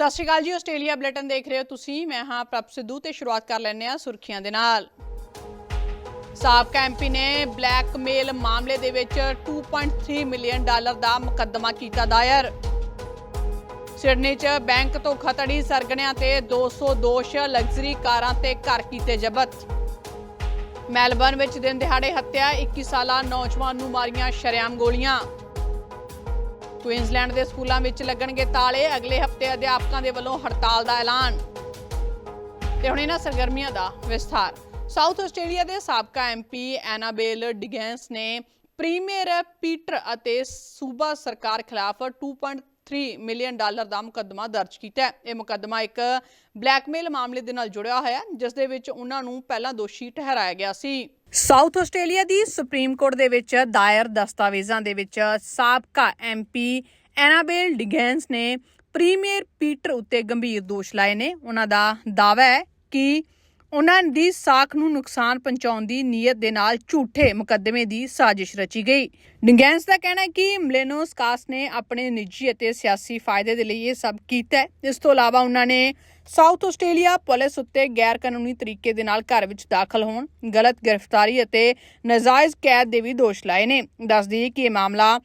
ਸਤਿ ਸ਼੍ਰੀ ਅਕਾਲ ਜੀ, Australia bulletin ਦੇਖ ਰਹੇ ਹੋ ਤੁਸੀਂ। ਮੈਂ ਹਾਂ ਪ੍ਰਭ ਸਿੱਧੂ ਤੇ ਸ਼ੁਰੂਆਤ ਕਰ ਲੈਂਦੇ ਹਾਂ ਸੁਰਖੀਆਂ ਦੇ ਨਾਲ। ਸਾਬਕਾ ਐਮਪੀ ਨੇ ਬਲੈਕਮੇਲ ਮਾਮਲੇ ਦੇ ਵਿੱਚ 2.3 ਮਿਲੀਅਨ ਡਾਲਰ ਦਾ ਮੁਕੱਦਮਾ ਕੀਤਾ ਦਾਇਰ। ਸਿਡਨੀ 'ਚ ਬੈਂਕ ਤੋਂ ਖਤੜੀ ਸਰਗਣਿਆਂ ਤੇ 200 ਦੋਸ਼ ਲਗਜ਼ਰੀ ਕਾਰਾਂ ਤੇ ਘਰ ਕੀਤੇ ਜ਼ਬਤ। ਮੈਲਬਰਨ ਵਿੱਚ ਦਿਨ ਦਿਹਾੜੇ ਹੱਤਿਆ 21 ਸਾਲਾ ਨੌਜਵਾਨ ਨੂੰ ਮਾਰੀਆਂ ਸ਼ਰੇਆਮ ਗੋਲੀਆਂ। ਕੁਈਨਜ਼ਲੈਂਡ ਦੇ ਸਕੂਲਾਂ ਵਿੱਚ ਲੱਗਣਗੇ ਤਾਲੇ। ਅਗਲੇ ਹਫ਼ਤੇ ਅਧਿਆਪਕਾਂ ਦੇ ਵੱਲੋਂ ਹੜਤਾਲ ਦਾ ਐਲਾਨ। ਤੇ ਹੁਣ ਇਹਨਾਂ ਸਰਗਰਮੀਆਂ ਦਾ ਵਿਸਥਾਰ। ਸਾਊਥ ਆਸਟ੍ਰੇਲੀਆ ਦੇ ਸਾਬਕਾ ਐਮਪੀ ਐਨਾਬੇਲ ਡਿਗੈਂਸ ਨੇ ਪ੍ਰੀਮੀਅਰ ਪੀਟਰ ਅਤੇ ਸੂਬਾ ਸਰਕਾਰ ਖਿਲਾਫ 2.3 ਮਿਲੀਅਨ ਡਾਲਰ ਦਾ ਮੁਕੱਦਮਾ ਦਰਜ ਕੀਤਾ ਹੈ। ਇਹ ਮੁਕੱਦਮਾ ਇੱਕ ਬਲੈਕਮੇਲ ਮਾਮਲੇ ਦੇ ਨਾਲ ਜੁੜਿਆ ਹੋਇਆ ਹੈ, ਜਿਸ ਦੇ ਵਿੱਚ ਉਹਨਾਂ ਨੂੰ ਪਹਿਲਾਂ ਦੋਸ਼ੀ ਠਹਿਰਾਇਆ ਗਿਆ ਸੀ। ਸਾਊਥ ਆਸਟ੍ਰੇਲੀਆ ਦੀ ਸੁਪਰੀਮ ਕੋਰਟ ਦੇ ਵਿੱਚ ਦਾਇਰ ਦਸਤਾਵੇਜ਼ਾਂ ਦੇ ਵਿੱਚ ਸਾਬਕਾ ਐਮਪੀ ਐਨਾਬੇਲ ਡਿਗੈਂਸ ਨੇ ਪ੍ਰੀਮੀਅਰ ਪੀਟਰ ਉੱਤੇ ਗੰਭੀਰ ਦੋਸ਼ ਲਾਏ ਨੇ। ਉਹਨਾਂ ਦਾ ਦਾਅਵਾ ਹੈ ਕਿ ਉਹਨਾਂ ਦੀ ਸਾਖ ਨੂੰ ਨੁਕਸਾਨ ਪਹੁੰਚਾਉਣ ਦੀ ਨੀਅਤ ਦੇ ਨਾਲ ਝੂਠੇ ਮੁਕੱਦਮੇ ਦੀ ਸਾਜ਼ਿਸ਼ ਰਚੀ ਗਈ। ਡਿੰਗੈਂਸ ਦਾ ਕਹਿਣਾ ਹੈ ਕਿ ਮਲੇਨੋਸ ਕਾਸ ਨੇ ਆਪਣੇ ਨਿੱਜੀ ਅਤੇ ਸਿਆਸੀ ਫਾਇਦੇ ਦੇ ਲਈ ਇਹ ਸਭ ਕੀਤਾ ਇਸ ਤੋਂ ਇਲਾਵਾ ਉਹਨਾਂ ਨੇ ਸਾਊਥ ਆਸਟ੍ਰੇਲੀਆ ਪੁਲਿਸ ਉੱਤੇ ਗੈਰ ਕਾਨੂੰਨੀ ਤਰੀਕੇ ਦੇ ਨਾਲ ਘਰ ਵਿੱਚ ਦਾਖਲ ਹੋਣ, ਗਲਤ ਗ੍ਰਿਫਤਾਰੀ ਅਤੇ ਨਾਜਾਇਜ਼ ਕੈਦ ਦੇ ਵੀ ਦੋਸ਼ ਲਾਏ ਨੇ। ਦੱਸਦੀ ਕਿ ਇਹ ਮਾਮਲਾ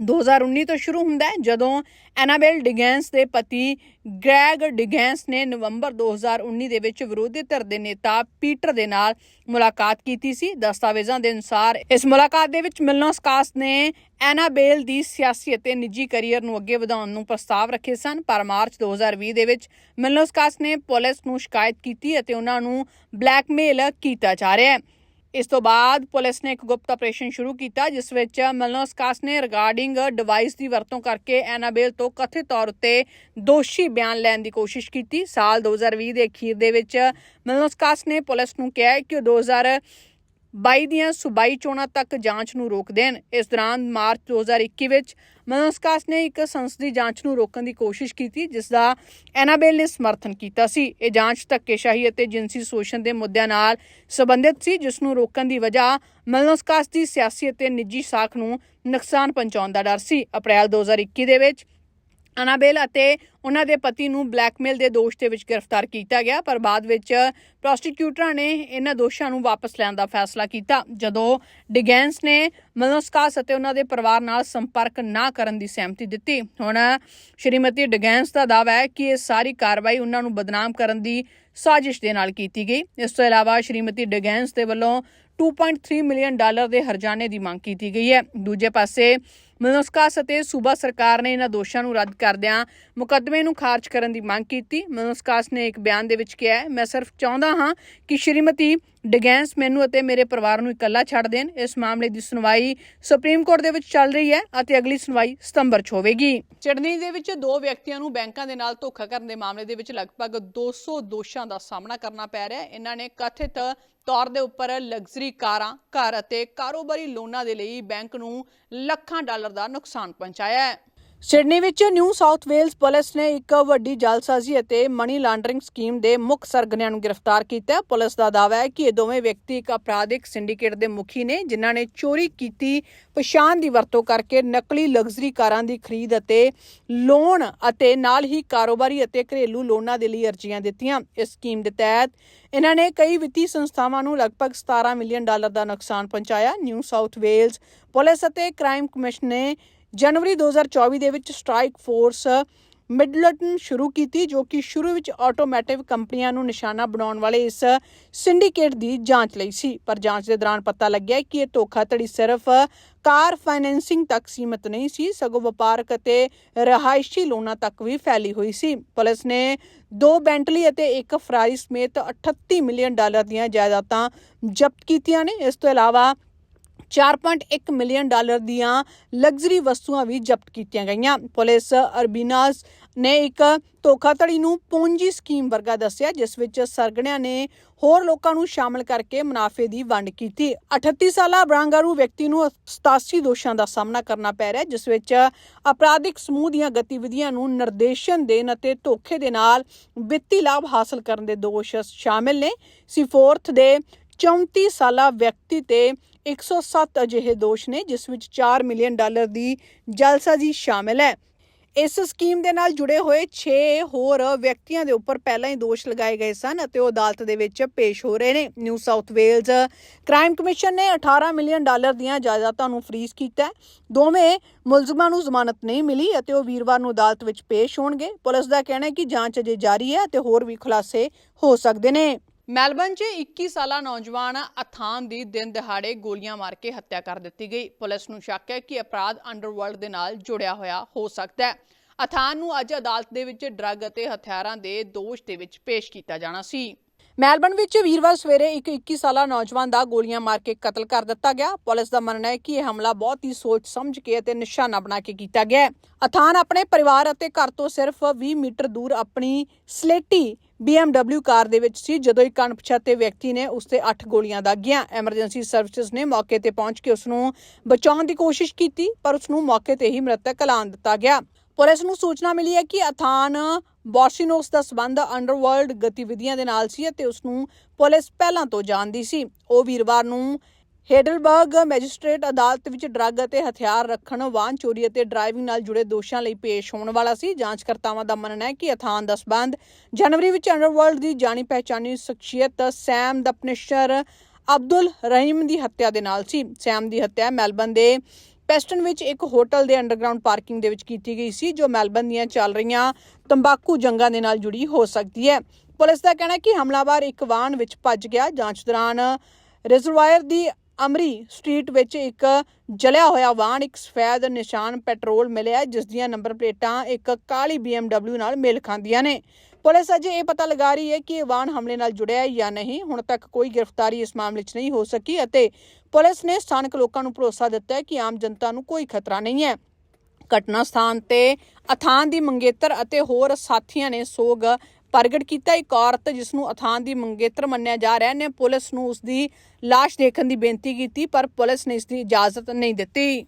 2019 ਤੋਂ ਸ਼ੁਰੂ ਹੁੰਦਾ ਹੈ, ਜਦੋਂ ਐਨਾਬੇਲ ਡਿਗੈਂਸ ਦੇ ਪਤੀ ਗ੍ਰੈਗ ਡਿਗੈਂਸ ਨੇ ਨਵੰਬਰ 2019 ਦੇ ਵਿੱਚ ਵਿਰੋਧੀ ਧਿਰ ਦੇ ਨੇਤਾ ਪੀਟਰ ਦੇ ਨਾਲ ਮੁਲਾਕਾਤ ਕੀਤੀ ਸੀ। ਦਸਤਾਵੇਜ਼ਾਂ ਦੇ ਅਨੁਸਾਰ ਇਸ ਮੁਲਾਕਾਤ ਦੇ ਵਿੱਚ ਮਿਲਨੋਸਕਾਸ ਨੇ ਐਨਾਬੇਲ ਦੀ ਸਿਆਸੀ ਅਤੇ ਨਿੱਜੀ ਕੈਰੀਅਰ ਨੂੰ ਅੱਗੇ ਵਧਾਉਣ ਨੂੰ ਪ੍ਰਸਤਾਵ ਰੱਖੇ ਸਨ, ਪਰ ਮਾਰਚ 2020 ਦੇ ਵਿੱਚ ਮਿਲਨੋਸਕਾਸ ਨੇ ਪੁਲਿਸ ਨੂੰ ਸ਼ਿਕਾਇਤ ਕੀਤੀ ਅਤੇ ਉਹਨਾਂ ਨੂੰ ਬਲੈਕਮੇਲ ਕੀਤਾ ਜਾ ਰਿਹਾ ਹੈ। ਇਸ ਤੋਂ ਬਾਅਦ ਪੁਲਿਸ ਨੇ ਇੱਕ ਗੁਪਤ ਆਪਰੇਸ਼ਨ ਸ਼ੁਰੂ ਕੀਤਾ, ਜਿਸ ਵਿੱਚ ਮਲਨੋਸਕਾਸ ਨੇ ਰਿਗਾਰਡਿੰਗ ਡਿਵਾਈਸ ਦੀ ਵਰਤੋਂ ਕਰਕੇ ਐਨਾਬੇਲ ਤੋਂ ਕਥਿਤ ਤੌਰ ਉੱਤੇ ਦੋਸ਼ੀ ਬਿਆਨ ਲੈਣ ਦੀ ਕੋਸ਼ਿਸ਼ ਕੀਤੀ। ਸਾਲ 2020 ਦੇ ਅਖੀਰ ਦੇ ਵਿੱਚ ਮਲਨੋਸਕਾਸ ਨੇ ਪੁਲਿਸ ਨੂੰ ਕਿਹਾ ਕਿ ਉਹ 2022 ਦੀਆਂ ਸੂਬਾਈ ਚੋਣਾਂ ਤੱਕ ਜਾਂਚ ਨੂੰ ਰੋਕ ਦੇਣ ਇਸ ਦੌਰਾਨ ਮਾਰਚ 2021 ਵਿੱਚ ਮਲਨੋਸਕਾਸ ਨੇ ਇੱਕ ਸੰਸਦੀ ਜਾਂਚ ਨੂੰ ਰੋਕਣ ਦੀ ਕੋਸ਼ਿਸ਼ ਕੀਤੀ ਜਿਸ ਦਾ ਐਨਾਬੇਲ ਨੇ ਸਮਰਥਨ ਕੀਤਾ ਸੀ। ਇਹ ਜਾਂਚ ਧੱਕੇਸ਼ਾਹੀ ਅਤੇ ਜਿਨਸੀ ਸ਼ੋਸ਼ਣ ਦੇ ਮੁੱਦਿਆਂ ਨਾਲ ਸੰਬੰਧਿਤ ਸੀ ਜਿਸ ਨੂੰ ਰੋਕਣ ਦੀ ਵਜ੍ਹਾ ਮਲਨੋਸਕਾਸ ਦੀ ਸਿਆਸੀ ਅਤੇ ਨਿੱਜੀ ਸਾਖ ਨੂੰ ਨੁਕਸਾਨ ਪਹੁੰਚਾਉਣ ਦਾ ਡਰ ਸੀ। ਅਪ੍ਰੈਲ 2021 ਦੇ ਵਿੱਚ ਅਨਾਬੇਲ ਅਤੇ ਉਹਨਾਂ ਦੇ ਪਤੀ ਨੂੰ ਬਲੈਕਮੇਲ ਦੇ ਦੋਸ਼ ਦੇ ਵਿੱਚ ਗ੍ਰਿਫਤਾਰ ਕੀਤਾ ਗਿਆ, ਪਰ ਬਾਅਦ ਵਿੱਚ ਪ੍ਰੋਸਟੀਕਿਊਟਰਾਂ ਨੇ ਇਹਨਾਂ ਦੋਸ਼ਾਂ ਨੂੰ ਵਾਪਸ ਲੈਣ ਦਾ ਫੈਸਲਾ ਕੀਤਾ। ਜਦੋਂ ਡਿਗੈਂਸ ਨੇ ਮਲਨੋਸਕਾਸ ਅਤੇ ਉਹਨਾਂ ਦੇ ਪਰਿਵਾਰ ਨਾਲ ਸੰਪਰਕ ਨਾ ਕਰਨ ਦੀ ਸਹਿਮਤੀ ਦਿੱਤੀ, ਹੁਣ ਸ਼੍ਰੀਮਤੀ ਡਿਗੈਂਸ ਦਾ ਦਾਅਵਾ ਹੈ ਕਿ ਇਹ ਸਾਰੀ ਕਾਰਵਾਈ ਉਹਨਾਂ ਨੂੰ ਬਦਨਾਮ ਕਰਨ ਦੀ ਸਾਜ਼ਿਸ਼ ਦੇ ਨਾਲ ਕੀਤੀ ਗਈ। ਇਸ ਤੋਂ ਇਲਾਵਾ ਸ਼੍ਰੀਮਤੀ ਡਿਗੈਂਸ ਦੇ ਵੱਲੋਂ 2.3 ਮਿਲੀਅਨ ਡਾਲਰ ਦੇ ਹਰਜਾਨੇ ਦੀ ਮੰਗ ਕੀਤੀ ਗਈ ਹੈ। ਦੂਜੇ ਪਾਸੇ ਮਨੋਸਕਾਸ ਅਤੇ ਸੂਬਾ ਸਰਕਾਰ ਨੇ ਇਹਨਾਂ ਦੋਸ਼ਾਂ ਨੂੰ ਰੱਦ ਕਰਦਿਆਂ ਮੁਕੱਦਮੇ ਨੂੰ ਖਾਰਜ ਕਰਨ ਦੀ ਮੰਗ ਕੀਤੀ। ਮਨੋਸਕਾਸ ਨੇ ਇੱਕ ਬਿਆਨ ਦੇ ਵਿੱਚ ਕਿਹਾ ਮੈਂ ਸਿਰਫ ਚਾਹੁੰਦਾ ਹਾਂ ਕਿ ਸ਼੍ਰੀਮਤੀ ਡਿਗੈਂਸ ਮੈਨੂੰ ਅਤੇ ਮੇਰੇ ਪਰਿਵਾਰ ਨੂੰ ਇਕੱਲਾ ਛੱਡ ਦੇਣ। ਇਸ ਮਾਮਲੇ ਦੀ ਸੁਣਵਾਈ ਸੁਪਰੀਮ ਕੋਰਟ ਦੇ ਵਿੱਚ ਚੱਲ ਰਹੀ ਹੈ ਅਤੇ ਅਗਲੀ ਸੁਣਵਾਈ ਸਤੰਬਰ 'ਚ ਹੋਵੇਗੀ। ਚੜਨੀ ਦੇ ਵਿੱਚ ਦੋ ਵਿਅਕਤੀਆਂ ਨੂੰ ਬੈਂਕਾਂ ਦੇ ਨਾਲ ਧੋਖਾ ਕਰਨ ਦੇ ਮਾਮਲੇ ਦੇ ਵਿੱਚ ਲਗਭਗ 200 ਦੋਸ਼ਾਂ ਦਾ ਸਾਹਮਣਾ ਕਰਨਾ ਪੈ ਰਿਹਾ ਹੈ। ਇਹਨਾਂ ਨੇ ਕਥਿਤ ਤੌਰ ਦੇ ਉੱਪਰ ਲਗਜ਼ਰੀ ਕਾਰਾਂ, ਘਰ ਅਤੇ ਕਾਰੋਬਾਰੀ ਲੋਨਾਂ ਦੇ ਲਈ ਬੈਂਕ ਨੂੰ ਲੱਖਾਂ ਡਾਲਰ ਦਾ ਨੁਕਸਾਨ ਪਹੁੰਚਾਇਆ ਹੈ। ਸਿਡਨੀ ਵਿੱਚ ਨਿਊ ਸਾਊਥ ਵੇਲਜ਼ ਪੁਲਿਸ ਨੇ ਇੱਕ ਵੱਡੀ ਜਾਲਸਾਜ਼ੀ ਅਤੇ ਮਨੀ ਲਾਂਡਰਿੰਗ ਸਕੀਮ ਦੇ ਮੁੱਖ ਸਰਗਨਿਆਂ ਨੂੰ ਗ੍ਰਿਫਤਾਰ ਕੀਤਾ। ਪੁਲਿਸ ਦਾ ਦਾਅਵਾ ਹੈ ਕਿ ਇਹ ਦੋਵੇਂ ਵਿਅਕਤੀ ਇੱਕ ਅਪਰਾਧਿਕ ਸਿੰਡੀਕੇਟ ਦੇ ਮੁਖੀ ਨੇ, ਜਿਨ੍ਹਾਂ ਨੇ ਚੋਰੀ ਕੀਤੀ, ਪਛਾਣ ਦੀ ਵਰਤੋਂ ਕਰਕੇ ਨਕਲੀ ਲਗਜ਼ਰੀ ਕਾਰਾਂ ਦੀ ਖਰੀਦ ਅਤੇ ਲੋਨ ਅਤੇ ਨਾਲ ਹੀ ਕਾਰੋਬਾਰੀ ਅਤੇ ਘਰੇਲੂ ਲੋਨਾਂ ਦੇ ਲਈ ਅਰਜ਼ੀਆਂ ਦਿੱਤੀਆਂ। ਇਸ ਸਕੀਮ ਦੇ ਤਹਿਤ ਇਹਨਾਂ ਨੇ ਕਈ ਵਿੱਤੀ ਸੰਸਥਾਵਾਂ ਨੂੰ ਲਗਭਗ 17 ਮਿਲੀਅਨ ਡਾਲਰ ਦਾ ਨੁਕਸਾਨ ਪਹੁੰਚਾਇਆ। ਨਿਊ ਸਾਊਥ ਵੇਲਜ਼ ਪੁਲਿਸ ਅਤੇ ਕ੍ਰਾਈਮ ਕਮਿਸ਼ਨ ਨੇ ਜਨਵਰੀ 2024 ਦੇ ਵਿੱਚ ਸਟ੍ਰਾਈਕ ਫੋਰਸ ਮਿਡਲਟਨ ਸ਼ੁਰੂ ਕੀਤੀ, ਜੋ ਕਿ ਸ਼ੁਰੂ ਵਿੱਚ ਆਟੋਮੈਟਿਵ ਕੰਪਨੀਆਂ ਨੂੰ ਨਿਸ਼ਾਨਾ ਬਣਾਉਣ ਵਾਲੇ ਇਸ ਸਿੰਡੀਕੇਟ ਦੀ ਜਾਂਚ ਲਈ ਸੀ। ਪਰ ਜਾਂਚ ਦੇ ਦੌਰਾਨ ਪਤਾ ਲੱਗਿਆ ਕਿ ਇਹ ਧੋਖਾਧੜੀ ਸਿਰਫ ਕਾਰ ਫਾਈਨੈਂਸਿੰਗ ਤੱਕ ਸੀਮਤ ਨਹੀਂ ਸੀ, ਸਗੋਂ ਵਪਾਰਕ ਅਤੇ ਰਹਾਇਸ਼ੀ ਲੋਨਾਂ ਤੱਕ ਵੀ ਫੈਲੀ ਹੋਈ ਸੀ। ਪੁਲਿਸ ਨੇ ਦੋ ਬੈਂਟਲੀ ਅਤੇ ਇੱਕ ਫਰਾਰੀ ਸਮੇਤ 38 ਮਿਲੀਅਨ ਡਾਲਰ ਦੀਆਂ ਜਾਇਦਾਦਾਂ ਜ਼ਬਤ ਕੀਤੀਆਂ ਨੇ। ਇਸ ਤੋਂ ਇਲਾਵਾ 4.1 ਮਿਲੀਅਨ ਡਾਲਰ ਦੀਆਂ ਲਗਜ਼ਰੀ ਵਸਤੂਆਂ ਵੀ ਜ਼ਬਤ ਕੀਤੀਆਂ ਗਈਆਂ। ਪੁਲਿਸ ਅਰਬੀਨਾਸ ਨੇ ਇੱਕ ਧੋਖਾਧੜੀ ਨੂੰ ਪੂੰਜੀ ਸਕੀਮ ਵਰਗਾ ਦੱਸਿਆ, ਜਿਸ ਵਿੱਚ ਸਰਗਣਿਆਂ ਨੇ ਹੋਰ ਲੋਕਾਂ ਨੂੰ ਸ਼ਾਮਲ ਕਰਕੇ ਮੁਨਾਫੇ ਦੀ ਵੰਡ ਕੀਤੀ। 38 ਸਾਲਾ ਬਰਾਂਗਾਰੂ ਵਿਅਕਤੀ ਨੂੰ 87 ਦੋਸ਼ਾਂ ਦਾ ਸਾਹਮਣਾ ਕਰਨਾ ਪੈ ਰਿਹਾ ਜਿਸ ਵਿੱਚ ਅਪਰਾਧਿਕ ਸਮੂਹ ਦੀਆਂ ਗਤੀਵਿਧੀਆਂ ਨੂੰ ਨਿਰਦੇਸ਼ਨ ਦੇਣ ਅਤੇ ਧੋਖੇ ਦੇ ਨਾਲ ਵਿੱਤੀ ਲਾਭ ਹਾਸਲ ਕਰਨ ਦੇ ਦੋਸ਼ ਸ਼ਾਮਿਲ ਨੇ। ਸਿਫੋਰਥ ਦੇ 34 ਸਾਲਾ ਵਿਅਕਤੀ ਤੇ 107 ਅਜਿਹੇ ਦੋਸ਼ ਨੇ, ਜਿਸ ਵਿੱਚ 4 ਮਿਲੀਅਨ ਡਾਲਰ ਦੀ ਜਲਸਾਜ਼ੀ ਸ਼ਾਮਿਲ ਹੈ। ਇਸ ਸਕੀਮ ਦੇ ਨਾਲ ਜੁੜੇ ਹੋਏ 6 ਹੋਰ ਵਿਅਕਤੀਆਂ ਦੇ ਉੱਪਰ ਪਹਿਲਾਂ ਹੀ ਦੋਸ਼ ਲਗਾਏ ਗਏ ਸਨ ਅਤੇ ਉਹ ਅਦਾਲਤ ਦੇ ਵਿੱਚ ਪੇਸ਼ ਹੋ ਰਹੇ ਨੇ। New South Wales crime commission ਨੇ 18 ਮਿਲੀਅਨ ਡਾਲਰ ਦੀਆਂ ਜਾਇਦਾਦਾਂ ਨੂੰ ਫ੍ਰੀਜ਼ ਕੀਤਾ ਹੈ। ਦੋਵੇਂ ਮੁਲਜ਼ਮਾਂ ਨੂੰ ਜ਼ਮਾਨਤ ਨਹੀਂ ਮਿਲੀ ਅਤੇ ਉਹ ਵੀਰਵਾਰ ਨੂੰ ਅਦਾਲਤ ਵਿੱਚ ਪੇਸ਼ ਹੋਣਗੇ। ਪੁਲਿਸ ਦਾ ਕਹਿਣਾ ਹੈ ਕਿ ਜਾਂਚ ਅਜੇ ਜਾਰੀ ਹੈ ਅਤੇ ਹੋਰ ਵੀ ਖੁਲਾਸੇ ਹੋ ਸਕਦੇ ਨੇ। ਮੈਲਬਨ 'ਚ 21 ਸਾਲਾ ਨੌਜਵਾਨ ਅਥਾਨ ਦੀ ਦਿਨ ਦਿਹਾੜੇ ਗੋਲੀਆਂ ਮਾਰ ਕੇ ਹੱਤਿਆ ਕਰ ਦਿੱਤੀ ਗਈ। ਪੁਲਿਸ ਨੂੰ ਸ਼ੱਕ ਹੈ ਕਿ ਅਪਰਾਧ ਅੰਡਰਵਰਲਡ ਦੇ ਨਾਲ ਜੁੜਿਆ ਹੋਇਆ ਹੋ ਸਕਦਾ ਹੈ। ਅਥਾਨ ਨੂੰ ਅੱਜ ਅਦਾਲਤ ਦੇ ਵਿੱਚ ਡਰੱਗ ਅਤੇ ਹਥਿਆਰਾਂ ਦੇ ਦੋਸ਼ ਦੇ ਵਿੱਚ ਪੇਸ਼ ਕੀਤਾ ਜਾਣਾ ਸੀ। ਮੈਲਬਨ ਵਿੱਚ ਵੀਰਵਾਰ ਸਵੇਰੇ ਇੱਕ 21 ਸਾਲਾ ਨੌਜਵਾਨ ਦਾ ਗੋਲੀਆਂ ਮਾਰ ਕੇ ਕਤਲ ਕਰ ਦਿੱਤਾ ਗਿਆ। ਪੁਲਿਸ ਦਾ ਮੰਨਣਾ ਹੈ ਕਿ ਇਹ ਹਮਲਾ ਬਹੁਤ ਹੀ ਸੋਚ ਸਮਝ ਕੇ ਅਤੇ ਨਿਸ਼ਾਨਾ ਬਣਾ ਕੇ ਕੀਤਾ ਗਿਆ ਹੈ। ਅਥਾਨ ਆਪਣੇ ਪਰਿਵਾਰ ਅਤੇ ਘਰ ਤੋਂ ਸਿਰਫ 20 ਮੀਟਰ ਦੂਰ ਆਪਣੀ ਸਲੇਟੀ BMW ਕਾਰ ਦੇ ਵਿੱਚ ਸੀ, ਜਦੋਂ ਇੱਕ ਅਣਪਛਾਤੇ ਵਿਅਕਤੀ ਨੇ ਉਸ ਤੇ 8 ਗੋਲੀਆਂ ਦਾਗੀਆਂ। ਐਮਰਜੈਂਸੀ ਸਰਵਿਸਿਜ਼ ਨੇ ਮੌਕੇ ਤੇ ਪਹੁੰਚ ਕੇ ਉਸ ਨੂੰ ਬਚਾਉਣ ਦੀ ਕੋਸ਼ਿਸ਼ ਕੀਤੀ, ਪਰ ਉਸ ਨੂੰ ਮੌਕੇ ਤੇ ਹੀ ਮ੍ਰਿਤਕ ਐਲਾਨ ਦਿੱਤਾ ਗਿਆ। ਪੁਲਿਸ ਨੂੰ ਸੂਚਨਾ ਮਿਲੀ ਹੈ ਕਿ ਅਥਾਨ ਬੋਰਸਿਨੋਸ ਦਾ ਸਬੰਧ ਅੰਡਰਵਰਲਡ ਗਤੀਵਿਧੀਆਂ ਦੇ ਨਾਲ ਸੀ ਅਤੇ ਉਸ ਨੂੰ ਪੁਲਿਸ ਪਹਿਲਾਂ ਤੋਂ ਜਾਣਦੀ ਸੀ। ਉਹ ਵੀਰਵਾਰ ਨੂੰ ਹੇਡਲਬਰਗ ਮੈਜਿਸਟ੍ਰੇਟ ਅਦਾਲਤ ਵਿੱਚ ਡਰੱਗ ਅਤੇ ਹਥਿਆਰ ਰੱਖਣ, ਵਾਹਨ ਚੋਰੀ ਅਤੇ ਡਰਾਈਵਿੰਗ ਨਾਲ ਜੁੜੇ ਦੋਸ਼ਾਂ ਲਈ ਪੇਸ਼ ਹੋਣ ਵਾਲਾ ਸੀ। ਜਾਂਚਕਰਤਾਵਾਂ ਦਾ ਮੰਨਣਾ ਹੈ ਕਿ ਅਥਾਨ ਦਾ ਸਬੰਧ ਜਨਵਰੀ ਵਿੱਚ ਅੰਡਰਵਰਲਡ ਦੀ ਜਾਣੀ ਪਹਿਚਾਨੀ ਸ਼ਖਸੀਅਤ ਸੈਮ ਦਾ ਅਬਦੁਲ ਰਹੀਮ ਦੀ ਹੱਤਿਆ ਦੇ ਨਾਲ ਸੀ। ਸੈਮ ਦੀ ਹੱਤਿਆ ਮੈਲਬਨ ਦੇ ਪੈਸਟਨ ਵਿੱਚ ਇੱਕ ਹੋਟਲ ਦੇ ਅੰਡਰਗਰਾਉਂਡ ਪਾਰਕਿੰਗ ਦੇ ਵਿੱਚ ਕੀਤੀ ਗਈ ਸੀ, ਜੋ ਮੈਲਬਨ ਦੀਆਂ ਚੱਲ ਰਹੀਆਂ ਤੰਬਾਕੂ ਜੰਗਾਂ ਦੇ ਨਾਲ ਜੁੜੀ ਹੋ ਸਕਦੀ ਹੈ। ਪੁਲਿਸ ਦਾ ਕਹਿਣਾ ਹੈ ਕਿ ਹਮਲਾਵਰ ਇੱਕ ਵਾਹਨ ਵਿੱਚ ਭੱਜ ਗਿਆ। ਜਾਂਚ ਦੌਰਾਨ ਰਿਜ਼ਰਵਾਇਰ ਦੀ ਅਮਰੀ ਸਟਰੀਟ ਵਿੱਚ ਇੱਕ ਜਲਿਆ ਹੋਇਆ ਵਾਹਨ, ਇੱਕ ਸਫੈਦ ਨਿਸ਼ਾਨ ਪੈਟਰੋਲ ਮਿਲਿਆ ਜਿਸ ਦੀਆਂ ਨੰਬਰ ਪਲੇਟਾਂ ਇੱਕ ਕਾਲੀ BMW ਨਾਲ ਮੇਲ ਖਾਂਦੀਆਂ ਨੇ। ਪੁਲਿਸ ਅਜੇ ਇਹ ਪਤਾ ਲਗਾ ਰਹੀ ਹੈ ਕਿ ਇਹ ਵਾਹਨ ਹਮਲੇ ਨਾਲ ਜੁੜਿਆ ਹੈ ਜਾਂ ਨਹੀਂ। ਹੁਣ ਤੱਕ ਕੋਈ ਗ੍ਰਿਫਤਾਰੀ ਇਸ ਮਾਮਲੇ 'ਚ ਨਹੀਂ ਹੋ ਸਕੀ ਅਤੇ ਪੁਲਿਸ ਨੇ ਸਥਾਨਕ ਲੋਕਾਂ ਨੂੰ ਭਰੋਸਾ ਦਿੱਤਾ ਹੈ ਕਿ ਆਮ ਜਨਤਾ ਨੂੰ ਕੋਈ ਖਤਰਾ ਨਹੀਂ ਹੈ। ਘਟਨਾ ਸਥਾਨ ਤੇ ਅਥਾਨ ਦੀ ਮੰਗੇਤਰ ਅਤੇ ਹੋਰ ਸਾਥੀਆਂ ਨੇ ਸੋਗ ਪ੍ਰਗਟ ਕੀਤਾ। ਇੱਕ ਔਰਤ ਜਿਸ ਨੂੰ ਅਥਾਨ ਦੀ ਮੰਗੇਤਰ ਮੰਨਿਆ ਜਾ ਰਿਹਾ ਨੇ ਪੁਲਿਸ ਨੂੰ ਉਸ ਦੀ ਲਾਸ਼ ਦੇਖਣ ਦੀ ਬੇਨਤੀ ਕੀਤੀ, ਪਰ ਪੁਲਿਸ ਨੇ ਇਸ ਦੀ ਇਜਾਜ਼ਤ ਨਹੀਂ ਦਿੱਤੀ।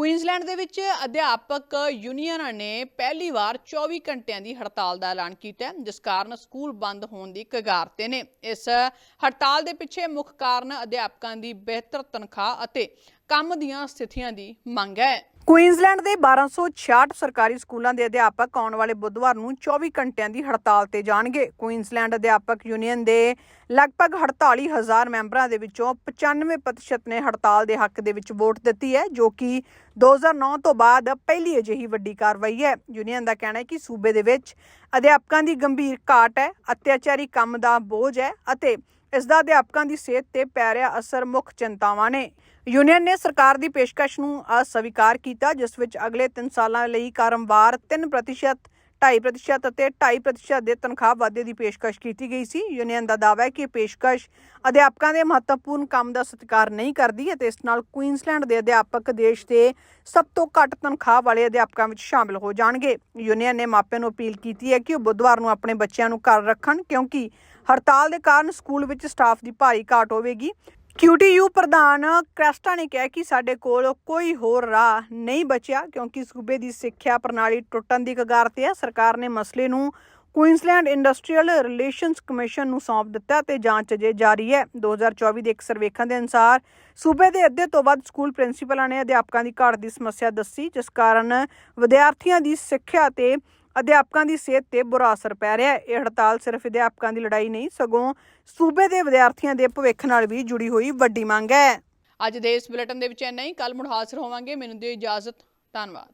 ਕੁਈਨਜ਼ਲੈਂਡ ਦੇ ਵਿੱਚ ਅਧਿਆਪਕ ਯੂਨੀਅਨਾਂ ਨੇ ਪਹਿਲੀ ਵਾਰ 24 ਘੰਟਿਆਂ ਦੀ ਹੜਤਾਲ ਦਾ ਐਲਾਨ ਕੀਤਾ ਜਿਸ ਕਾਰਨ ਸਕੂਲ ਬੰਦ ਹੋਣ ਦੀ ਕਗਾਰ ਤੇ ਨੇ। ਇਸ ਹੜਤਾਲ ਦੇ ਪਿੱਛੇ ਮੁੱਖ ਕਾਰਨ ਅਧਿਆਪਕਾਂ ਦੀ ਬਿਹਤਰ ਤਨਖਾਹ ਅਤੇ ਕੰਮ ਦੀਆਂ ਸਥਿਤੀਆਂ ਦੀ ਮੰਗ ਹੈ। ਕੁਈਨਜ਼ਲੈਂਡ ਦੇ 1266 ਸਰਕਾਰੀ ਸਕੂਲਾਂ ਦੇ ਅਧਿਆਪਕ ਆਉਣ ਵਾਲੇ ਬੁੱਧਵਾਰ ਨੂੰ 24 ਘੰਟਿਆਂ ਦੀ ਹੜਤਾਲ ਤੇ ਜਾਣਗੇ। ਕੁਈਨਜ਼ਲੈਂਡ ਅਧਿਆਪਕ ਯੂਨੀਅਨ ਦੇ ਲਗਭਗ 48000 ਮੈਂਬਰਾਂ ਦੇ ਵਿੱਚੋਂ 95% ਨੇ ਹੜਤਾਲ ਦੇ ਹੱਕ ਦੇ ਵਿੱਚ ਵੋਟ ਦਿੱਤੀ ਹੈ, ਜੋ ਕਿ 2009 ਤੋਂ ਬਾਅਦ ਪਹਿਲੀ ਅਜਿਹੀ ਵੱਡੀ ਕਾਰਵਾਈ ਹੈ। ਯੂਨੀਅਨ ਦਾ ਕਹਿਣਾ ਹੈ ਕਿ ਸੂਬੇ ਦੇ ਵਿੱਚ ਅਧਿਆਪਕਾਂ ਦੀ ਗੰਭੀਰ ਘਾਟ ਹੈ, ਅਤਿਆਚਾਰੀ ਕੰਮ ਦਾ ਬੋਝ ਹੈ ਅਤੇ ਇਸ ਦਾ ਅਧਿਆਪਕਾਂ ਦੀ ਸਿਹਤ ਤੇ ਪੈ ਰਿਹਾ ਅਸਰ ਮੁੱਖ ਚਿੰਤਾਵਾਂ ਨੇ। ਯੂਨੀਅਨ ਨੇ ਸਰਕਾਰ ਦੀ ਪੇਸ਼ਕਸ਼ ਨੂੰ ਅਸਵੀਕਾਰ ਕੀਤਾ, ਜਿਸ ਵਿੱਚ ਅਗਲੇ 3 ਸਾਲਾਂ ਲਈ ਕਾਰਮਵਾਰ 3% 2.5% ਅਤੇ 2.5% ਦੇ ਤਨਖਾਹ ਵਾਧੇ ਦੀ ਪੇਸ਼ਕਸ਼ ਕੀਤੀ ਗਈ ਸੀ। ਯੂਨੀਅਨ ਦਾ ਦਾਅਵਾ ਹੈ ਕਿ ਇਹ ਪੇਸ਼ਕਸ਼ ਅਧਿਆਪਕਾਂ ਦੇ ਮਹੱਤਵਪੂਰਨ ਕੰਮ ਦਾ ਸਤਿਕਾਰ ਨਹੀਂ ਕਰਦੀ ਅਤੇ ਇਸ ਨਾਲ ਕੁਈਨਸਲੈਂਡ ਦੇ ਅਧਿਆਪਕ ਦੇਸ਼ ਦੇ ਸਭ ਤੋਂ ਘੱਟ ਤਨਖਾਹ ਵਾਲੇ ਅਧਿਆਪਕਾਂ ਵਿੱਚ ਸ਼ਾਮਲ ਹੋ ਜਾਣਗੇ। ਯੂਨੀਅਨ ਨੇ ਮਾਪਿਆਂ ਨੂੰ ਅਪੀਲ ਕੀਤੀ ਹੈ ਕਿ ਉਹ ਬੁੱਧਵਾਰ ਨੂੰ ਆਪਣੇ ਬੱਚਿਆਂ ਨੂੰ ਘਰ ਰੱਖਣ, ਕਿਉਂਕਿ ਹੜਤਾਲ ਦੇ ਕਾਰਨ ਸਕੂਲ ਵਿੱਚ ਸਟਾਫ ਦੀ ਭਾਰੀ ਘਾਟ ਹੋਵੇਗੀ। QTU ਪ੍ਰਧਾਨ ਕ੍ਰੈਸਟਾ ਨੇ ਕਿਹਾ ਕਿ ਸਾਡੇ ਕੋਲ ਕੋਈ ਹੋਰ ਰਾਹ ਨਹੀਂ ਬਚਿਆ ਕਿਉਂਕਿ ਸੂਬੇ ਦੀ ਸਿੱਖਿਆ ਪ੍ਰਣਾਲੀ ਟੁੱਟਣ ਦੀ ਕਗਾਰ ਤੇ ਹੈ। ਸਰਕਾਰ ਨੇ ਮਸਲੇ ਨੂੰ ਕੁਈਨਸਲੈਂਡ ਇੰਡਸਟਰੀਅਲ ਰਿਲੇਸ਼ਨਸ ਕਮਿਸ਼ਨ ਨੂੰ ਸੌਂਪ ਦਿੱਤਾ ਤੇ ਜਾਂਚ ਅਜੇ ਜਾਰੀ ਹੈ। 2024 ਦੇ ਇੱਕ ਸਰਵੇਖਣ ਦੇ ਅਨੁਸਾਰ ਸੂਬੇ ਦੇ ਅੱਧੇ ਤੋਂ ਵੱਧ ਸਕੂਲ ਪ੍ਰਿੰਸੀਪਲਾਂ ਨੇ ਅਧਿਆਪਕਾਂ ਦੀ ਘਾਟ ਦੀ ਸਮੱਸਿਆ ਦੱਸੀ, ਜਿਸ ਕਾਰਨ ਵਿਦਿਆਰਥੀਆਂ ਦੀ ਸਿੱਖਿਆ ਤੇ ਅਧਿਆਪਕਾਂ ਦੀ ਸਿਹਤ ਤੇ ਬੁਰਾ ਅਸਰ ਪੈ ਰਿਹਾ ਹੈ। ਇਹ ਹੜਤਾਲ ਸਿਰਫ ਅਧਿਆਪਕਾਂ ਦੀ ਲੜਾਈ ਨਹੀਂ, ਸਗੋਂ ਸੂਬੇ ਦੇ ਵਿਦਿਆਰਥੀਆਂ ਦੇ ਭਵਿੱਖ ਨਾਲ ਵੀ ਜੁੜੀ ਹੋਈ ਵੱਡੀ ਮੰਗ ਹੈ। ਅੱਜ ਦੇ ਇਸ ਬੁਲੇਟਿਨ ਦੇ ਵਿੱਚ ਇੰਨਾ ਹੀ। ਕੱਲ ਮੁੜ ਹਾਜ਼ਰ ਹੋਵਾਂਗੇ। ਮੈਨੂੰ ਦਿਓ ਇਜਾਜ਼ਤ। ਧੰਨਵਾਦ।